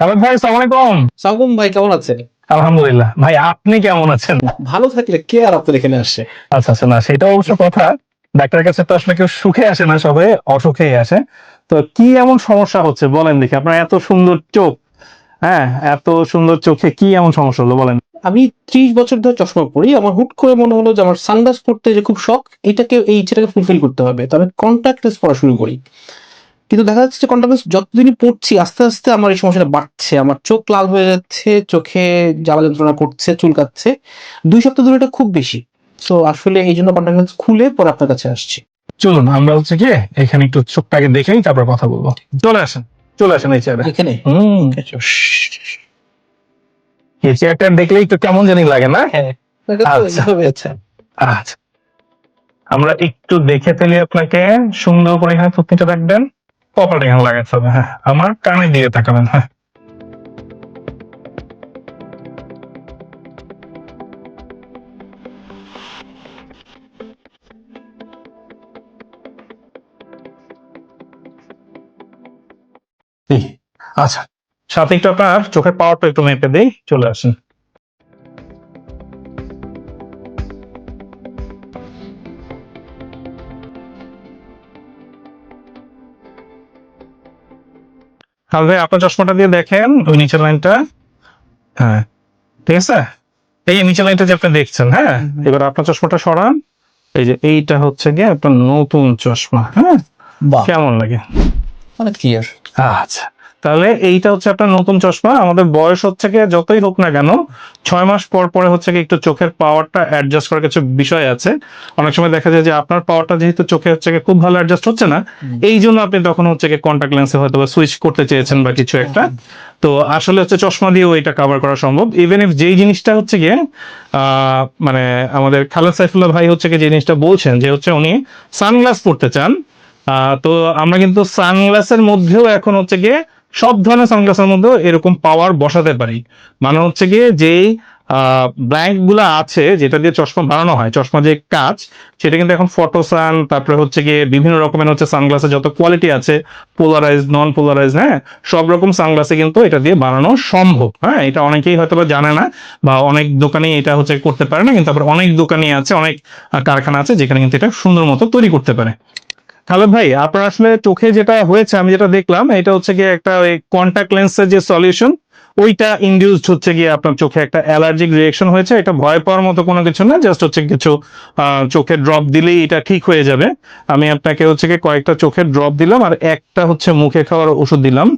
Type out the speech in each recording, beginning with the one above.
কালাম ভাই সালাম আলাইকুম। ভাই কেমন আছেন? আলহামদুলিল্লাহ। ভাই আপনি কেমন আছেন? ভালো থাকলে কে আর আপনার এখানে আসে? আচ্ছা আচ্ছা না সেটা অবশ্য কথা। ডাক্তারের কাছে তো আসলে কেউ সুখে আসে না সবাই অসুখেই আসে। তো কি এমন সমস্যা হচ্ছে বলেন দেখি। আপনার এত সুন্দর চোখ হ্যাঁ এত সুন্দর চোখে কি এমন সমস্যা হলো বলেন। আমি ত্রিশ বছর ধরে চশমা পরি আমার হুট করে মনে হলো যে আমার সানগ্লাস পড়তে যে খুব শখ এটাকে এই ইচ্ছেটাকে ফুলফিল করতে হবে। তবে কন্ট্যাক্ট লেন্স পড়া শুরু করি। কিন্তু দেখা যাচ্ছে যে কন্ট্যাক্ট লেন্স যতদিনই পড়ছি আস্তে আস্তে আমার এই সমস্যাটা বাড়ছে। আমার চোখ লাল হয়ে যাচ্ছে চোখে জ্বালা যন্ত্রণা করছে চুলকাচ্ছে। দুই সপ্তাহ ধরে এটা খুব বেশি। তো আসলে এই জন্য কন্ট্যাক্ট লেন্স খুলে পরে আপনার কাছে আসছি। চলুন আমরা হচ্ছে কি এখানে একটু চোখটাকে দেখেই তারপর কথা বলব। চলে আসেন চলে আসেন এই চেয়ারে এখানে? হম। এই চেয়ারটা দেখলেই তো কেমন জানি লাগে না? হ্যাঁ আচ্ছা। আচ্ছা। আমরা একটু দেখে ফেলি আপনাকে। সুন্দর করে এখানে থুতনিটা রাখবেন। কপালটা এখানে লাগাতে হবে হ্যাঁ। আমার কানে দিয়ে তাকাবেন হ্যাঁ। আচ্ছা। সাথে একটু আপনার চোখের পাওয়ারটা একটু মেপে দেই চলে আসেন। হ্যাঁ ভাই আপনার চশমাটা দিয়ে দেখেন ওই নিচের লাইনটা। হ্যাঁ ঠিক আছে? এই নিচের লাইনটা যে আপনি দেখছেন হ্যাঁ? এবার আপনার চশমাটা সরান। এই যে এইটা হচ্ছে গিয়ে আপনার নতুন চশমা হ্যাঁ? কেমন লাগে? অনেক ক্লিয়ার আচ্ছা। তাহলে এইটা হচ্ছে আপনার নতুন চশমা। আমাদের বয়স হচ্ছে গিয়ে যতই হোক না কেন ছয় মাস পর পরে হচ্ছে কি একটু চোখের পাওয়ারটা অ্যাডজাস্ট করার কিছু বিষয় আছে। অনেক সময় দেখা যায় যে আপনার পাওয়ারটা যেহেতু চোখে হচ্ছে গিয়ে খুব ভালো অ্যাডজাস্ট হচ্ছে না এই জন্য আপনি তখন হচ্ছে কি কন্ট্যাক্ট লেন্সে হয়তো বা সুইচ করতে চেয়েছেন বা কিছু একটা। তো আসলে হচ্ছে চশমা দিয়েও এটা কভার করা সম্ভব। ইভেন ইফ যেই জিনিসটা হচ্ছে গিয়ে মানে আমাদের খালেদ সাইফুল্লাহ ভাই হচ্ছে গিয়ে যে জিনিসটা বলছেন যে হচ্ছে উনি সানগ্লাস পড়তে চান আহ, তো আমরা কিন্তু সানগ্লাসের মধ্যেও এখন হচ্ছে গিয়ে সব ধরনের সানগ্লাসের মধ্যে এরকম পাওয়ার বসাতে পারি। মানে হচ্ছে গিয়ে যেই ব্ল্যাঙ্কগুলা আছে, যেটা দিয়ে চশমা বানানো হয়, চশমা যে কাজ, সেটা কিন্তু এখন ফটোসান তারপরে হচ্ছে গিয়ে বিভিন্ন রকমের হচ্ছে সানগ্লাসের যত কোয়ালিটি আছে পোলারাইজ নন পোলারাইজ হ্যাঁ সব রকম সানগ্লাসে কিন্তু এটা দিয়ে বানানো সম্ভব। হ্যাঁ এটা অনেকেই হয়তো বা জানে না, বা অনেক দোকানেই এটা হচ্ছে করতে পারে না, কিন্তু তারপর অনেক দোকানই আছে, অনেক কারখানা আছে, যেখানে কিন্তু এটা সুন্দর মতো তৈরি করতে পারে। খালেদ ভাই, আপনার আসলে চোখে যেটা হয়েছে, আমি যেটা দেখলাম, এটা হচ্ছে গিয়ে একটা ওই কন্ট্যাক্ট লেন্সের যে সলিউশন ওইটা ইনডিউসড হচ্ছে গিয়ে আপনার চোখে একটা অ্যালার্জিক রিয়েকশন হয়েছে। এটা ভয় পাওয়ার মতো কোনো কিছু না জাস্ট হচ্ছে কিছু চোখে ড্রপ দিলেই এটা ঠিক হয়ে যাবে। আমি আপনাকে হচ্ছে গিয়ে কয়েকটা চোখের ড্রপ দিলাম, আর একটা হচ্ছে মুখে খাওয়ার ওষুধ দিলাম।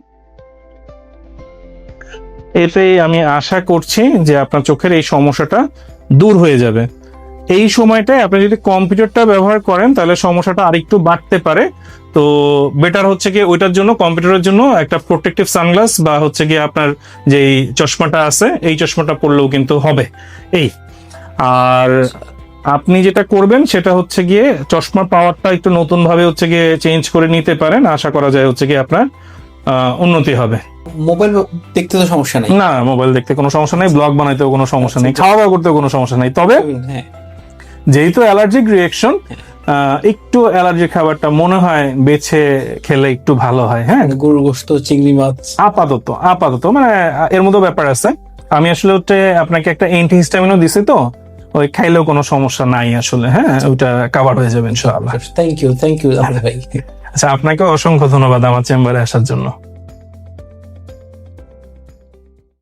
এতেই আমি আশা করছি যে আপনার চোখের এই সমস্যাটা দূর হয়ে যাবে। এই সময়টায় আপনি যদি কম্পিউটারটা ব্যবহার করেন তাহলে সমস্যাটা আরেকটু বাড়তে পারে। তো বেটার হচ্ছে কি ওইটার জন্য কম্পিউটারের জন্য একটা প্রোটেক্টিভ সানগ্লাস বা হচ্ছে গিয়ে আপনার যেই চশমাটা আছে এই চশমাটা পরলেও কিন্তু হবে। এই আর আপনি যেটা করবেন সেটা হচ্ছে গিয়ে চশমার পাওয়ারটা একটু নতুন ভাবে হচ্ছে গিয়ে চেঞ্জ করে নিতে পারেন। আশা করা যায় হচ্ছে গিয়ে আপনার উন্নতি হবে। মোবাইল দেখতে তো সমস্যা নেই। না মোবাইল দেখতে কোনো সমস্যা নেই ব্লগ বানাইতেও কোনো সমস্যা নেই খাওয়া দাওয়া করতেও কোনো সমস্যা নেই। তবে হ্যাঁ। যেহেতু অ্যালার্জিক রিয়েকশন একটু অ্যালার্জি খাবারটা মনে হয় বেছে খেলে একটু ভালো হয় হ্যাঁ? গরুর গোস্ত চিংড়ি মাছ। আপাতত আপাতত মানে এর মতো ব্যাপার আছে। আমি আসলে হচ্ছে আপনাকে একটা অ্যান্টিহিস্টামিনও দিছি তো ওই খাইলেও কোনো সমস্যা নাই আসলে হ্যাঁ? ওটা কাভার হয়ে যাবে ইনশাআল্লাহ। থ্যাংক ইউ থ্যাংক ইউ ভাই। আচ্ছা আপনাকে অসংখ্য ধন্যবাদ আমার চেম্বারে আসার জন্য।